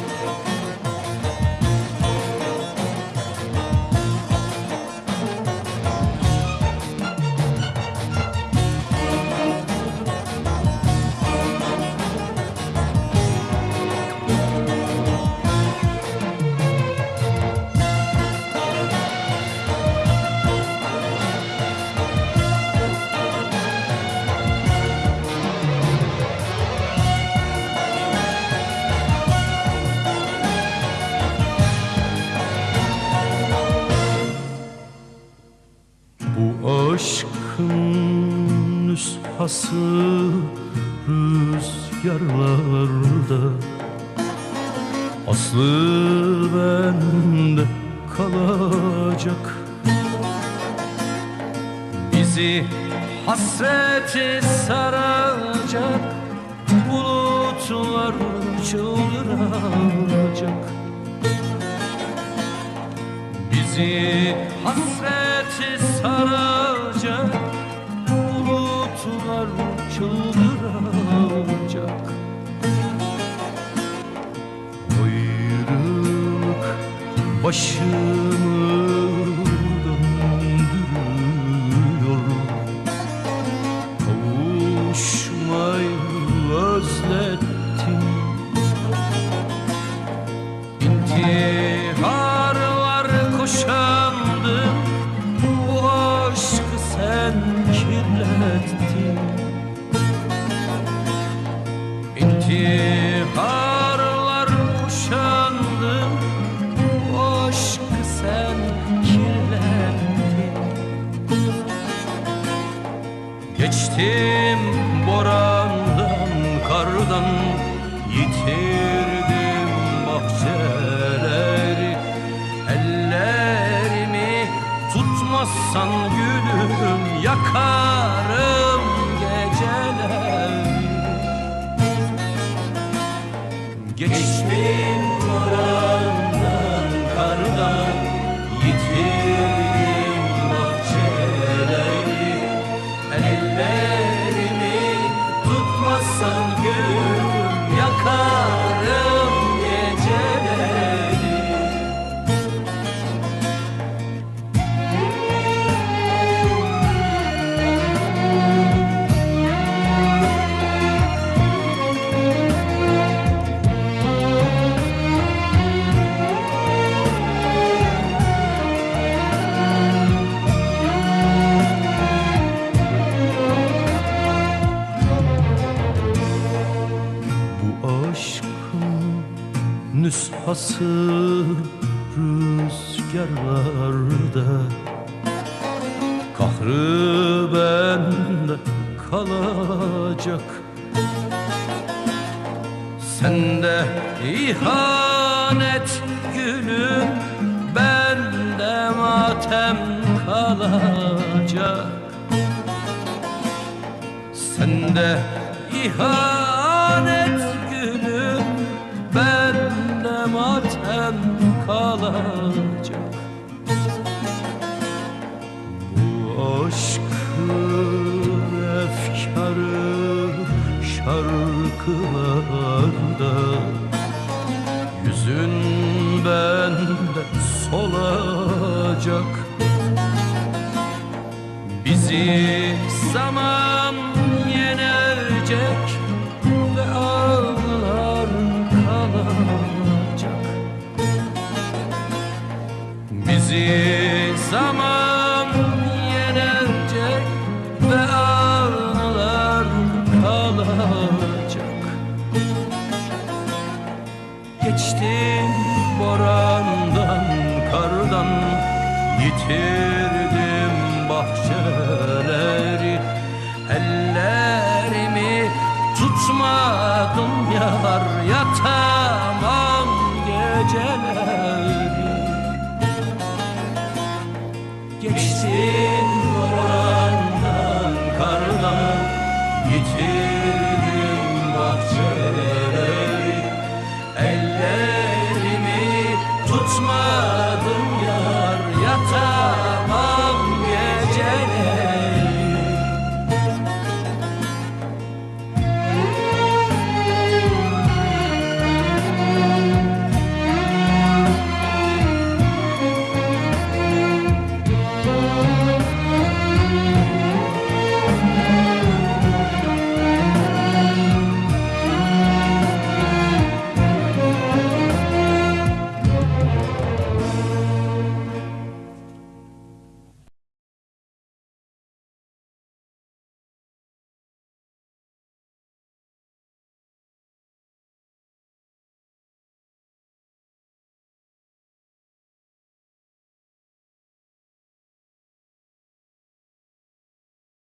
Bu aşkın nüshası rüzgarlarda. Aslı bende kalacak. Bizi hasreti saracak. Bulutlar çıldıracak Bizi hasreti saracak Bulutlar çıldıracak. Ayrılık başımı gülüm Yakarım nüshası rüzgarlarda. Kahrı bende kalacak. Sende ihanet gülüm Bende matem kalacak. Sende ihanet kalacak Bu aşkın efkarı şarkılarda Yüzün bende solacak. Bizi zaman Bizi zaman yenecek ve ağlar kalacak. Geçtim borandan, kardan Yitirdim bahçeleri. Ellerimi tutmadım yar Yatamam Geçtim borandan, kardan Yitirdim bahçeleri Ellerimi tutma